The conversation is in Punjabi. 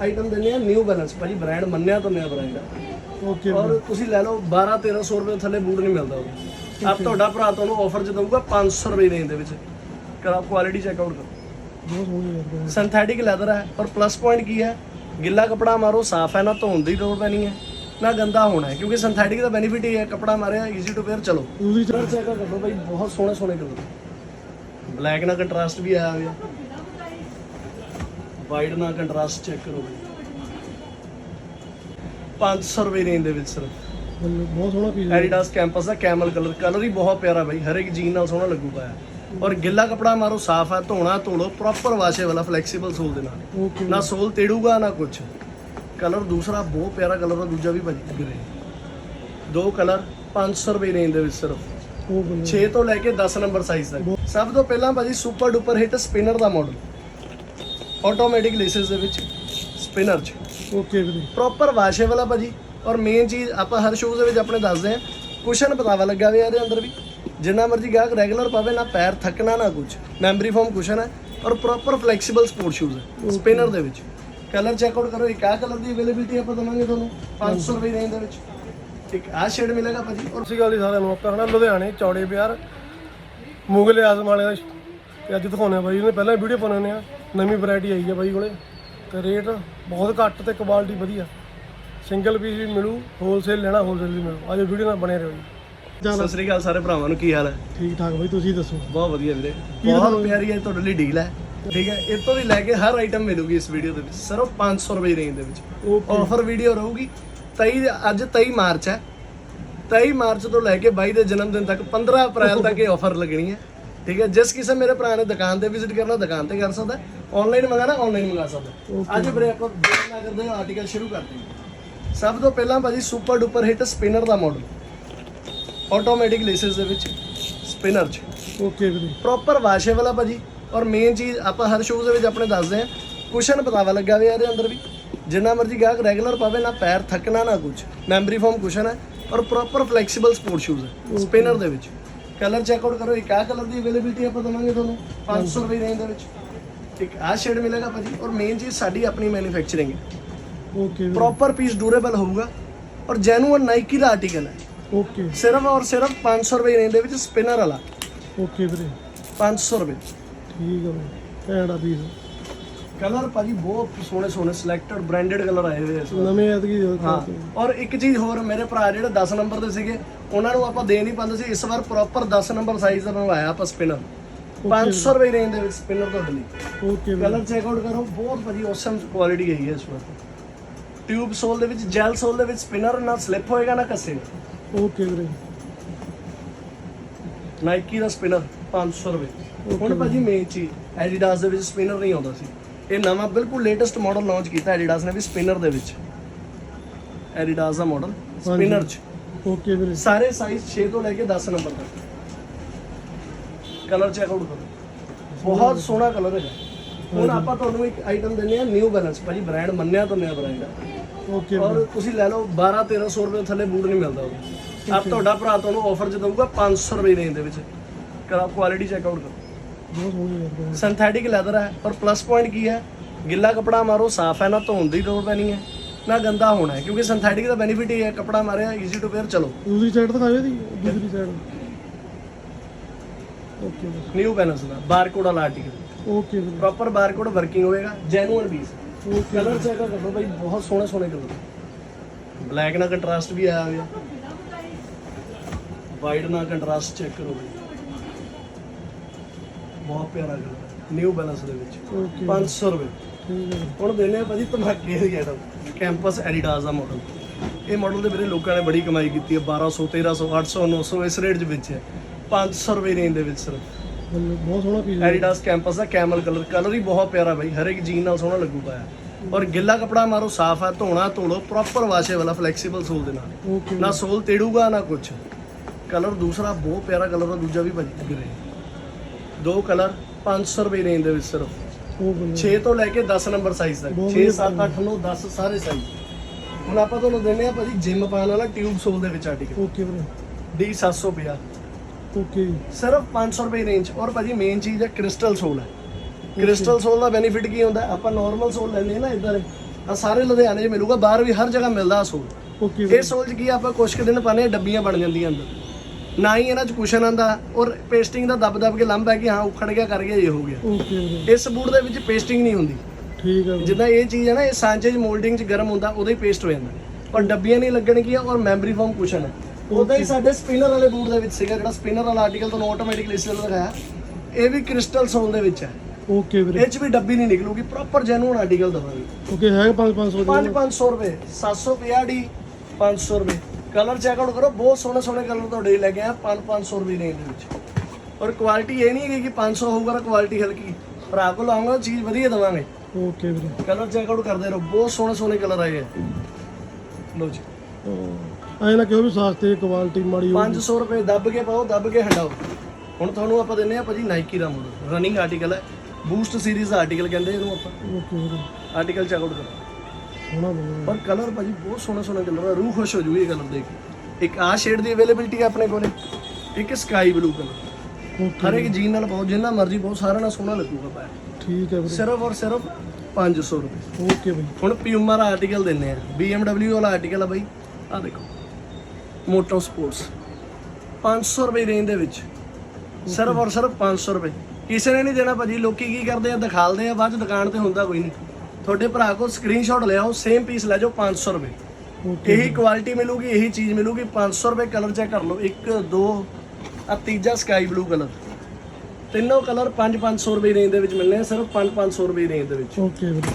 ਆਈਟਮ ਦਿੰਦੇ ਆ ਨਿਊ ਬੈਲੈਂਸ ਭਾਜੀ ਬ੍ਰਾਂਡ ਮੰਨਿਆ ਤਾਂ ਨਿਆ ਬ੍ਰਾਂਡ ਆ। ਓਕੇ ਔਰ ਤੁਸੀਂ ਲੈ ਲਓ 12 1300 ਰੁਪਏ ਥੱਲੇ ਬੂਟ ਨਹੀਂ ਮਿਲਦਾ ਉਹ। ਆਪ ਤੁਹਾਡਾ ਭਰਾ ਤੁਹਾਨੂੰ ਆਫਰ ਚ ਦਊਗਾ 500 ਰੁਪਏ ਰੇਂਜ ਦੇ ਵਿੱਚ। ਕਰਾ ਕੁਆਲਿਟੀ ਚੈੱਕ ਆਊਟ ਕਰੋ। ਬਹੁਤ ਸੋਹਣੀ ਯਾਰ ਸਿੰਥੈਟਿਕ ਲੈਦਰ ਹੈ ਔਰ ਪਲੱਸ ਪੁਆਇੰਟ ਕੀ ਹੈ? ਗਿੱਲਾ ਕਪੜਾ ਮਾਰੋ ਸਾਫ਼ ਹੈ ਨਾ ਧੋਣ ਦੀ ਲੋੜ ਪੈਣੀ ਹੈ। ਨਾ ਗੰਦਾ ਹੋਣਾ ਹੈ ਕਿਉਂਕਿ ਸਿੰਥੈਟਿਕ ਦਾ ਬੈਨੀਫਿਟ ਇਹ ਹੈ ਕਪੜਾ ਮਾਰਿਆ ਈਜ਼ੀ ਟੂ ਵੇਅਰ ਚਲੋ। ਕਲਰ ਚੈੱਕ ਕਰੋ ਭਾਈ ਬਹੁਤ ਸੋਹਣੇ ਸੋਹਣੇ ਕਲਰ ਬਲੈਕ ਨਾਲ ਕੰਟਰਾਸਟ ਵੀ ਆਇਆ ਹੋਇਆ। ਵਾਈਟ ਨਾਲ ਕੰਟਰਾਸਟ ਚੈੱਕ ਕਰੋ ਭਾਈ 500 ਰੁਪਏ ਰੇਂਜ ਦੇ ਵਿੱਚ ਸਿਰਫ। ਬਹੁਤ ਸੋਹਣਾ ਪੀਸ ਐਡੀਡਾਸ ਕੈਂਪਸ ਦਾ ਕੈਮਲ ਕਲਰ ਕਲਰ ਹੀ ਬਹੁਤ ਪਿਆਰਾ ਬਾਈ। ਹਰ ਇੱਕ ਜੀਨ ਨਾਲ ਸੋਹਣਾ ਲੱਗੂਗਾ ਔਰ ਗਿੱਲਾ ਕਪੜਾ ਮਾਰੋ ਸਾਫ਼ ਹੈ ਧੋਣਾ ਧੋਲੋ ਪ੍ਰੋਪਰ ਵਾਸ਼ੇ ਵਾਲਾ ਫਲੈਕਸੀਬਲ ਸੋਲ ਦੇ ਨਾਲ। ਨਾ ਸੋਲ ਤੇੜੂਗਾ ਨਾ ਕੁਝ ਕਲਰ ਦੂਸਰਾ ਬਹੁਤ ਪਿਆਰਾ ਕਲਰ ਆ ਦੂਜਾ ਵੀ ਭਾਜੀ ਗ੍ਰੇ। ਦੋ ਕਲਰ 500 ਰੁਪਏ ਰੇਂਜ ਦੇ ਵਿੱਚ ਸਿਰਫ। ਉਹ ਬਣੇ। 6 ਤੋਂ ਲੈ ਕੇ 10 ਨੰਬਰ ਸਾਈਜ਼ ਤੱਕ। ਸਭ ਤੋਂ ਪਹਿਲਾਂ ਭਾਜੀ ਸੁਪਰ ਡੁਪਰ ਹਿੱਟ ਸਪਿਨਰ ਦਾ ਮਾਡਲ ਆਟੋਮੈਟਿਕ ਲੇਸਸ ਦੇ ਵਿੱਚ ਸਪਿਨਰ 'ਚ। ਓਕੇ ਵੀਰੇ। ਪ੍ਰੋਪਰ ਵਾਸ਼ੇ ਵਾਲਾ ਭਾਜੀ। ਔਰ ਮੇਨ ਚੀਜ਼ ਆਪਾਂ ਹਰ ਸ਼ੂਜ਼ ਦੇ ਵਿੱਚ ਆਪਣੇ ਦੱਸਦੇ ਆ ਕੁਸ਼ਨ ਬਤਾਵਾ ਲੱਗਾ ਹੋਇਆ ਇਹਦੇ ਅੰਦਰ ਵੀ। ਜਿੰਨਾ ਮਰਜ਼ੀ ਗਾਹਕ ਰੈਗੂਲਰ ਪਾਵੇ ਨਾ ਪੈਰ ਥੱਕਣਾ ਨਾ ਕੁਝ ਮੈਮਰੀ ਫੋਮ ਕੁਸ਼ਨ ਹੈ। ਔਰ ਪ੍ਰੋਪਰ ਫਲੈਕਸੀਬਲ ਸਪੋਰਟ ਸ਼ੂਜ਼ ਹੈ। ਸਪਿਨਰ ਦੇ ਵਿੱਚ। ਕਲਰ ਚੈੱਕ ਆਊਟ ਕਰੋ ਇੱਕ ਆਹ ਕਲਰ ਦੀ ਅਵੇਲੇਬਿਲਟੀ ਆਪਾਂ ਦਵਾਂਗੇ ਤੁਹਾਨੂੰ। 500 ਰੁਪਏ ਰੇਂਜ ਦੇ ਵਿੱਚ। ਇੱਕ ਆਹ ਸ਼ੇਡ ਮਿਲੇਗਾ ਭਾਜੀ। ਔਰ ਸ਼੍ਰੀ ਅਕਾਲ ਜੀ ਸਾਰਿਆਂ ਨੂੰ। ਆਪਾਂ ਹਨਾ ਲੁਧਿਆਣੇ ਚੌੜੇ ਬਾਜ਼ਾਰ ਮੁਗਲ ਆਜ਼ਮ ਵਾਲੇ ਦਾ ਤੇ ਅੱਜ ਦਿਖਾਉਣੇ ਆ ਬਾਈ ਉਹਨੇ ਪਹਿਲਾਂ ਵੀਡੀਓ ਪਾਉਣੇ ਆ ਨਵੀਂ ਵੈਰਾਈਟੀ ਆਈ ਹੈ ਬਾਈ ਕੋਲੇ ਤੇ ਰੇਟ ਬਹੁਤ ਘੱਟ ਤੇ ਕੁਆਲਿਟੀ ਵਧੀਆ। ਸਿੰਗਲ ਪੀਸ ਵੀ ਮਿਲੂ ਹੋਲਸੇਲ ਲੈਣਾ ਹੋਲਸੇਲ ਵੀ ਮਿਲੂ। ਅੱਜ ਵੀਡੀਓ ਨਾਲ ਬਣੇ ਰਹੋ ਜੀ। ਸਤਿ ਸ੍ਰੀ ਅਕਾਲ ਸਾਰੇ ਭਰਾਵਾਂ ਨੂੰ ਕੀ ਹਾਲ ਹੈ? ਠੀਕ ਠਾਕ ਬਾਈ ਤੁਸੀਂ ਦੱਸੋ? ਬਹੁਤ ਵਧੀਆ ਵੀਰੇ। ਬਹੁਤ ਪਿਆਰੀ ਹੈ ਤੁਹਾਡੇ ਲਈ ਡੀਲ ਹੈ। ਠੀਕ ਹੈ ਇਹ ਤੋਂ ਵੀ ਲੈ ਕੇ ਹਰ ਆਈਟਮ ਮਿਲੂਗੀ ਇਸ ਵੀਡੀਓ ਦੇ ਵਿੱਚ। ਸਿਰਫ 500 ਰੁਪਏ ਰੇਂਜ ਦੇ ਵਿੱਚ। ਆਫਰ ਵੀਡੀਓ ਰਹੂਗੀ। 23 ਅੱਜ 23 ਮਾਰਚ ਹੈ। 23 ਮਾਰਚ ਤੋਂ ਲੈ ਕੇ 22 ਦੇ ਜਨਮ ਦਿਨ ਤੱਕ 15 ਅਪ੍ਰੈਲ ਤੱਕ ਇਹ ਆਫਰ ਲੱਗਣੀ ਹੈ। ਠੀਕ ਹੈ ਜਿਸ ਕਿਸੇ ਮੇਰੇ ਭਰਾ ਨੇ ਦੁਕਾਨ ਤੇ ਵਿਜ਼ਿਟ ਕਰਨਾ ਦੁਕਾਨ ਤੇ ਕਰ ਸਕਦਾ ਆਨਲਾਈਨ ਮੰਗਾਣਾ ਆਨਲਾਈਨ ਮੰਗਾ ਸਕਦਾ। ਅੱਜ ਵੀਰੇ ਆਪਾਂ ਨਾ ਕਰਦੇ ਹਾਂ ਆਰਟੀਕਲ ਸ਼ੁਰੂ ਕਰਦੇ ਹਾਂ ਸਭ ਤੋਂ ਪਹਿਲਾਂ ਭਾਜੀ ਸੁਪਰ ਡੁਪਰ ਹਿੱਟ ਸਪਿਨਰ ਦਾ ਮਾਡਲ ਆਟੋਮੈਟਿਕ ਲੇਸਸ ਦੇ ਵਿੱਚ ਸਪਿਨਰ 'ਚ। ਓਕੇ ਵੀਰੇ। ਪ੍ਰੋਪਰ ਵਾਸ਼ੇ ਵਾਲਾ ਭਾਜੀ। ਔਰ ਮੇਨ ਚੀਜ਼ ਆਪਾਂ ਹਰ ਸ਼ੂਜ਼ ਦੇ ਵਿੱਚ ਆਪਣੇ ਦੱਸਦੇ ਆ ਕੁਸ਼ਨ ਬਤਾਵਾ ਲੱਗਾ ਹੋਇਆ ਇਹਦੇ ਅੰਦਰ ਵੀ। ਜਿੰਨਾ ਮਰਜ਼ੀ ਗਾਹਕ ਰੈਗੂਲਰ ਪਾਵੇ ਨਾ ਪੈਰ ਥੱਕਣਾ ਨਾ ਕੁਝ ਮੈਮਰੀ ਫੋਮ ਕੁਸ਼ਨ ਹੈ। ਔਰ ਪ੍ਰੋਪਰ ਫਲੈਕਸੀਬਲ ਸਪੋਰਟ ਸ਼ੂਜ਼ ਹੈ। ਸਪਿਨਰ ਦੇ ਵਿੱਚ। ਕਲਰ ਚੈੱਕ ਆਊਟ ਕਰੋ ਇੱਕ ਆਹ ਕਲਰ ਦੀ ਅਵੇਲੇਬਿਲਟੀ ਆਪਾਂ ਦਵਾਂਗੇ ਤੁਹਾਨੂੰ 500 ਰੁਪਏ ਰੇਂਜ ਦੇ ਵਿੱਚ। ਇੱਕ ਆਹ ਸ਼ੇਡ ਮਿਲੇਗਾ ਭਾਜੀ ਔਰ ਮੇਨ ਚੀਜ਼ ਸਾਡੀ ਆਪਣੀ ਮੈਨੂਫੈਕਚਰਿੰਗ ਹੈ। ਓਕੇ ਵੀਰੇ ਪ੍ਰੋਪਰ ਪੀਸ ਡਿਊਰੇਬਲ ਹੋਊਗਾ ਔਰ ਜੈਨੂਅਨ ਨਾਈਕੀ ਦਾ ਆਰਟੀਕਲ ਹੈ। ਓਕੇ ਸਿਰਫ ਔਰ ਸਿਰਫ 500 ਰੁਪਏ ਰੇਂਜ ਦੇ ਵਿੱਚ ਸਪਿਨਰ ਵਾਲਾ। ਓਕੇ ਵੀਰੇ। 500 ਰੁਪਏ। ਠੀਕ ਆ ਬਾਈ ਘੈਂਟਾ ਪੀਸ ਕਲਰ ਭਾਜੀ ਬਹੁਤ ਸੋਹਣੇ ਸੋਹਣੇ ਸਿਲੈਕਟਡ ਬ੍ਰਾਂਡਡ ਕਲਰ ਆਏ ਹੋਏ ਆ ਇਸ ਵਾਰ। ਨਵੇਂ ਐਤਕੀ ਹਾਂ। ਔਰ ਇੱਕ ਚੀਜ਼ ਹੋਰ ਮੇਰੇ ਭਰਾ ਜਿਹੜੇ 10 ਨੰਬਰ ਦੇ ਸੀਗੇ ਉਹਨਾਂ ਨੂੰ ਆਪਾਂ ਦੇ ਨਹੀਂ ਪਾਉਂਦੇ ਸੀ। ਇਸ ਵਾਰ ਪ੍ਰੋਪਰ 10 ਨੰਬਰ ਸਾਈਜ਼ ਦਾ ਬਣਵਾਇਆ ਆਪਾਂ ਸਪਿਨਰ 500 ਰੁਪਏ ਰੇਂਜ ਦੇ ਵਿੱਚ ਸਪਿਨਰ ਤੁਹਾਡੇ ਲਈ। ਓਕੇ ਵੀਰੇ ਕਲਰ ਚੈੱਕ ਆਊਟ ਕਰੋ ਬਹੁਤ ਭਾਜੀ ਔਸਮ ਕੁਆਲਿਟੀ ਗਈ ਹੈ ਇਸ ਵਾਰ। ਟਿਊਬ ਸੋਲ ਦੇ ਵਿੱਚ ਜੈਲ ਸੋਲ ਦੇ ਵਿੱਚ ਸਪਿਨਰ ਨਾ ਸਲਿੱਪ ਹੋਏਗਾ ਨਾ ਕੱਸੇਗਾ ਓਕੇ ਵੀਰੇ। ਨਾਈਕੀ ਦਾ ਸਪਿਨਰ 500 ਰੁਪਏ। ਹੁਣ ਭਾਜੀ ਮੇਨ ਚੀਜ਼ ਐਡੀਡਾਸ ਦੇ ਵਿੱਚ ਸਪਿਨਰ ਨਹੀਂ ਆਉਂਦਾ ਸੀ। ਇਹ ਨਵਾਂ ਬਿਲਕੁਲ ਲੇਟੈਸਟ ਮਾਡਲ ਲਾਂਚ ਕੀਤਾ ਐਡੀਡਾਸ ਨੇ ਵੀ ਸਪਿਨਰ ਦੇ ਵਿੱਚ। ਐਡੀਡਾਸ ਦਾ ਮਾਡਲ ਸਪਿਨਰ ਚ। ਓਕੇ ਵੀਰੇ। ਸਾਰੇ ਸਾਈਜ਼ 6 ਤੋਂ ਲੈ ਕੇ 10 ਨੰਬਰ ਤੱਕ। ਕਲਰ ਚੈੱਕ ਆਊਟ ਕਰੋ। ਬਹੁਤ ਸੋਹਣਾ ਕਲਰ ਹੈਗਾ। ਹੁਣ ਆਪਾਂ ਤੁਹਾਨੂੰ ਇੱਕ ਆਈਟਮ ਦਿੰਦੇ ਆ ਨਿਊ ਬੈਲੈਂਸ ਭਾਜੀ ਬ੍ਰਾਂਡ ਮੰਨਿਆ ਤਾਂ ਨਿਆ ਬ੍ਰਾਂਡ ਆ। ਓਕੇ ਔਰ ਤੁਸੀਂ ਲੈ ਲਓ 12 1300 ਰੁਪਏ ਥੱਲੇ ਬੂਟ ਨਹੀਂ ਮਿਲਦਾ ਉਹ। ਆਪ ਤੁਹਾਡਾ ਭਰਾ ਤੁਹਾਨੂੰ ਆਫਰ ਚ ਦਊਗਾ 500 ਰੁਪਏ ਰੇਂਜ ਦੇ ਵਿੱਚ। ਕਰਾ ਕੁਆਲਿਟੀ ਚੈੱਕ ਆਊਟ ਕਰੋ। ਬਹੁਤ ਸੋਹਣੀ ਸਿੰਥੈਟਿਕ ਲੈਦਰ ਹੈ ਔਰ ਪਲੱਸ ਪੁਆਇੰਟ ਕੀ ਹੈ? ਗਿੱਲਾ ਕਪੜਾ ਮਾਰੋ ਸਾਫ਼ ਹੈ ਨਾ ਧੋਣ ਦੀ ਲੋੜ ਪੈਣੀ ਹੈ ਨਾ ਗੰਦਾ ਹੋਣਾ ਹੈ ਕਿਉਂਕਿ ਸਿੰਥੈਟਿਕ ਦਾ ਬੈਨੀਫਿਟ ਇਹ ਹੈ ਕਪੜਾ ਮਾਰਿਆ ਈਜ਼ੀ ਟੂ ਵੇਅਰ ਚਲੋ। ਦੂਸਰੀ ਸਾਈਡ ਦਿਖਾਓ ਇਹਦੀ ਦੂਸਰੀ ਸਾਈਡ ਓਕੇ ਨਿਊ ਬੈਲੈਂਸ ਦਾ ਬਾਰਕੋਡ ਵਾਲਾ article okay proper barcode working ਹੋਏਗਾ ਜੈਨੂਅਨ ਪੀਸ ਕਲਰ ਚੈੱਕ ਕਰੋ ਭਾਈ ਬਹੁਤ ਸੋਹਣੇ ਸੋਹਣੇ ਕਲਰ ਬਲੈਕ ਨਾਲ ਕੰਟਰਾਸਟ ਵੀ ਆਇਆ ਹੋਇਆ। ਵਾਈਟ ਨਾਲ ਕੰਟਰਾਸਟ ਚੈੱਕ ਕਰੋ ਭਾਈ ਬਹੁਤ ਪਿਆਰਾ ਕਲਰ ਨਿਊ ਬੈਲੈਂਸ ਦੇ ਵਿੱਚ। ਓਕੇ 500 ਰੁਪਏ। ਠੀਕ ਹੈ। ਹੁਣ ਦਿੰਦੇ ਆ ਭਾਜੀ ਧਮਾਕੇ ਦੀ ਆਈਟਮ ਕੈਂਪਸ ਐਡੀਡਾਸ ਦਾ ਮਾਡਲ ਇਹ ਮਾਡਲ ਦੇ ਵੀਰੇ ਲੋਕਾਂ ਨੇ ਬੜੀ ਕਮਾਈ ਕੀਤੀ ਹੈ। 1200 1300 800 900 ਇਸ ਰੇਟ ਦੇ ਵਿੱਚ ਹੈ। 500 ਰੁਪਏ ਰੇਂਜ ਦੇ ਵਿੱਚ ਸਿਰਫ। ਮਤਲਬ ਬਹੁਤ ਸੋਹਣਾ ਪੀਸ ਐਡੀਡਾਸ ਕੈਂਪਸ ਦਾ ਕੈਮਲ ਕਲਰ ਕਲਰ ਹੀ ਬਹੁਤ ਪਿਆਰਾ ਬਾਈ। ਹਰ ਇੱਕ ਜੀਨ ਨਾਲ ਸੋਹਣਾ ਲੱਗੂਗਾ ਆ ਔਰ ਗਿੱਲਾ ਕਪੜਾ ਮਾਰੋ ਸਾਫ਼ ਹੈ ਧੋਣਾ ਧੋਲੋ ਪ੍ਰੋਪਰ ਵਾਸ਼ੇ ਵਾਲਾ ਫਲੈਕਸੀਬਲ ਸੋਲ ਦੇ ਨਾਲ। ਓਕੇ ਨਾ ਸੋਲ ਤੇੜੂਗਾ ਨਾ ਕੁਝ ਕਲਰ ਦੂਸਰਾ ਬਹੁਤ ਪਿਆਰਾ ਕਲਰ ਆ ਦੂਜਾ ਵੀ ਭਾਜੀ ਗ੍ਰੇ ਦੋ ਕਲਰ 500 ਰੁਪਏ ਰੇਂਜ ਦੇ ਵਿੱਚ ਸਿਰਫ। ਉਹ ਬਣੇ 6 ਤੋਂ ਲੈ ਕੇ 10 ਨੰਬਰ ਸਾਈਜ਼ ਤੱਕ। ਬਹੁਤ 6 ਵਧੀਆ 7 8 9 10 ਸਾਰੇ ਸਾਈਜ਼ ਹੁਣ ਆਪਾਂ ਤੁਹਾਨੂੰ ਦਿੰਦੇ ਆ ਭਾਜੀ ਜਿਮ ਪਾਉਣ ਵਾਲਾ ਟਿਊਬ ਸੋਲ ਦੇ ਵਿੱਚ ਆਰਟੀਕਲ ਓਕੇ ਵੀਰੇ। D750 ਓਕੇ ਸਿਰਫ 500 ਰੁਪਏ ਰੇਂਜ ਔਰ ਭਾਜੀ ਮੇਨ ਚੀਜ਼ ਹੈ ਕ੍ਰਿਸਟਲ ਸੋਲ ਹੈ। ਕ੍ਰਿਸਟਲ ਸੋਲ ਦਾ ਬੈਨੀਫਿਟ ਕੀ ਹੁੰਦਾ? ਹੈ? ਆਪਾਂ ਨਾਰਮਲ ਸੋਲ ਲੈਂਦੇ ਹਾਂ ਨਾ ਇਦਾਂ ਆ ਸਾਰੇ ਲੁਧਿਆਣੇ 'ਚ ਮਿਲੂਗਾ ਬਾਹਰ ਵੀ ਹਰ ਜਗ੍ਹਾ ਮਿਲਦਾ ਸੂਟ ਓਕੇ ਇਹ ਸੋਲ 'ਚ ਕੀ ਆ, ਆਪਾਂ ਕੁਛ ਕੁ ਦਿਨ ਪਾਣੇ ਡੱਬੀਆਂ ਬਣ ਜਾਂਦੀਆਂ ਅੰਦਰ। ਨਾ ਹੀ ਇਹਨਾਂ 'ਚ ਕੁਸ਼ਨ ਆਂਦਾ ਔਰ ਪੇਸਟਿੰਗ ਦਾ ਦਬ ਦਬ ਕੇ ਲੰਬ ਹੈ ਕਿ ਹਾਂ ਉਖੜ ਗਿਆ ਕਰ ਗਿਆ ਇਹ ਹੋ ਗਿਆ। ਓਕੇ ਵੀਰੇ ਇਸ ਬੂਟ ਦੇ ਵਿੱਚ ਪੇਸਟਿੰਗ ਨਹੀਂ ਹੁੰਦੀ। ਠੀਕ ਹੈ ਜਿੱਦਾਂ ਇਹ ਚੀਜ਼ ਹੈ ਨਾ ਇਹ ਸਾਂਚੇ 'ਚ ਮੋਲਡਿੰਗ 'ਚ ਗਰਮ ਹੁੰਦਾ ਉਹਦਾ ਹੀ ਪੇਸਟ ਹੋ ਜਾਂਦਾ। ਪਰ ਡੱਬੀਆਂ ਨਹੀਂ ਲੱਗਣਗੀਆਂ ਔਰ ਮੈਮਰੀ ਫੋਮ ਕੁਸ਼ਨ ਹੈ ਉਦਾਂ ਹੀ ਸਾਡੇ ਸਪਿਨਰ ਵਾਲੇ ਬੂਟ ਦੇ ਵਿੱਚ ਸੀਗਾ ਜਿਹੜਾ ਸਪਿਨਰ ਵਾਲਾ ਆਰਟੀਕਲ ਤੁਹਾਨੂੰ ਆਟੋਮੈਟਿਕਲੀ ਤਰ੍ਹਾਂ ਦਿਖਾਇਆ। ਇਹ ਵੀ ਕ੍ਰਿਸਟਲ ਸੋਲ ਦੇ ਵਿੱਚ ਹੈ। ਓਕੇ ਵੀਰੇ। ਇਹ 'ਚ ਵੀ ਡੱਬੀ ਨਹੀਂ ਨਿਕਲੂਗੀ ਪ੍ਰੋਪਰ ਜੈਨੂਨ ਆਰਟੀਕਲ ਦਵਾਂਗੇ। ਓਕੇ ਹੈ 5-500 ਦੀ। 5-500 ਰੁਪਏ 750 ਡੀ 500 ਰੁਪਏ। ਕਲਰ ਚੈੱਕ ਆਊਟ ਕਰੋ ਬਹੁਤ ਸੋਹਣੇ ਸੋਹਣੇ ਕਲਰ ਤੁਹਾਡੇ ਲਈ ਲੈ ਕੇ ਆਇਆ 5-500 ਰੁਪਏ ਰੇਂਜ ਦੇ ਵਿੱਚ। ਔਰ ਕੁਆਲਿਟੀ ਇਹ ਨਹੀਂ ਹੈ ਕਿ 500 ਹੋਊਗਾ ਕੁਆਲਿਟੀ ਹਲਕੀ। ਭਰਾ ਕੋਲ ਆਉਂਗਾ ਚੀਜ਼ ਵਧੀਆ ਦਵਾਂਗੇ। ਓਕੇ ਵੀਰੇ। ਕਲਰ ਚੈੱਕ ਆਊਟ ਕਰਦੇ ਰਹੋ ਬਹੁਤ ਸੋਹਣੇ ਸੋਹਣੇ ਕਲਰ ਆਏ ਆ। ਲੋ ਜੀ। ਐ ਨਾ ਕਿਉਂ ਵੀ ਸਸਤੇ ਕੁਆਲਿਟੀ ਮਾੜੀ ਹੋ 500 ਰੁਪਏ ਦੱਬ ਕੇ ਪਾਓ ਦੱਬ ਕੇ ਹਟਾਓ। ਹੁਣ ਤੁਹਾਨੂੰ ਆਪਾਂ ਦਿੰਨੇ ਆ ਭਾਜੀ ਨਾਈਕੀ ਦਾ ਮਾਡਲ ਰਨਿੰਗ ਆਰਟੀਕਲ ਹੈ। ਬੂਸਟ ਸੀਰੀਜ਼ ਦਾ ਆਰਟੀਕਲ ਕਹਿੰਦੇ ਇਹਨੂੰ ਆਪਾਂ। ਓਕੇ ਵੀਰੇ। ਆਰਟੀਕਲ ਚੈੱਕ ਆਊਟ ਕਰੋ। ਸੋਹਣਾ ਬਣਿਆ ਪਰ ਕਲਰ ਭਾਜੀ ਬਹੁਤ ਸੋਹਣਾ ਸੋਹਣਾ ਕਲਰ ਹੈ ਰੂਹ ਖੁਸ਼ ਹੋ ਜੂਗੀ ਇਹ ਕਲਰ ਦੇਖ ਕੇ। ਇੱਕ ਆਹ ਸ਼ੇਡ ਦੀ ਅਵੇਲੇਬਿਲਟੀ ਹੈ ਆਪਣੇ ਕੋਲੇ ਇੱਕ ਸਕਾਈ ਬਲੂ ਕਲਰ। ਹਰ ਇੱਕ ਜੀਨ ਨਾਲ ਬਹੁਤ ਜਿੰਨਾ ਮਰਜ਼ੀ ਬਹੁਤ ਸਾਰਿਆਂ ਨਾਲ ਸੋਹਣਾ ਲੱਗੂਗਾ ਪਾਇਆ ਠੀਕ ਹੈ ਵੀਰੇ। ਸਿਰਫ ਔਰ ਸਿਰਫ 500 ਰੁਪਏ। ਓਕੇ ਬਈ। ਹੁਣ ਪਿਊਮਾ ਦਾ ਆਰਟੀਕਲ ਦਿੰਨੇ ਆ। BMW ਵਾਲਾ ਆਰਟੀਕਲ ਆ ਬਾਈ। ਆ ਦੇਖੋ। ਮੋਟੋ ਸਪੋਰਟਸ 500 ਰੁਪਏ ਰੇਂਜ ਦੇ ਵਿੱਚ। ਸਿਰਫ ਔਰ ਸਿਰਫ 500 ਰੁਪਏ। ਕਿਸੇ ਨੇ ਨਹੀਂ ਦੇਣਾ ਭਾਜੀ। ਲੋਕੀ ਕੀ ਕਰਦੇ ਆ? ਦਿਖਾਲਦੇ ਆ। ਬਾਅਦ ਚ ਦੁਕਾਨ ਤੇ ਹੁੰਦਾ ਕੋਈ ਨਹੀਂ। ਤੁਹਾਡੇ ਭਰਾ ਕੋਲ ਸਕਰੀਨਸ਼ਾਟ ਲਿਆਓ ਸੇਮ ਪੀਸ ਲੈ ਜਾਓ 500 ਰੁਪਏ। ਇਹੀ ਕੁਆਲਿਟੀ ਮਿਲੂਗੀ ਇਹੀ ਚੀਜ਼ ਮਿਲੂਗੀ 500 ਰੁਪਏ ਕਲਰ ਚੈੱਕ ਕਰ ਲਓ। 1 2 ਆ ਤੀਜਾ ਸਕਾਈ ਬਲੂ ਕਲਰ ਤਿੰਨੋਂ ਕਲਰ 5 500 ਰੁਪਏ ਰੇਂਜ ਦੇ ਵਿੱਚ ਮਿਲਨੇ ਆ ਸਿਰਫ 5 500 ਰੁਪਏ ਰੇਂਜ ਦੇ ਵਿੱਚ। ਓਕੇ ਵੀਰੇ।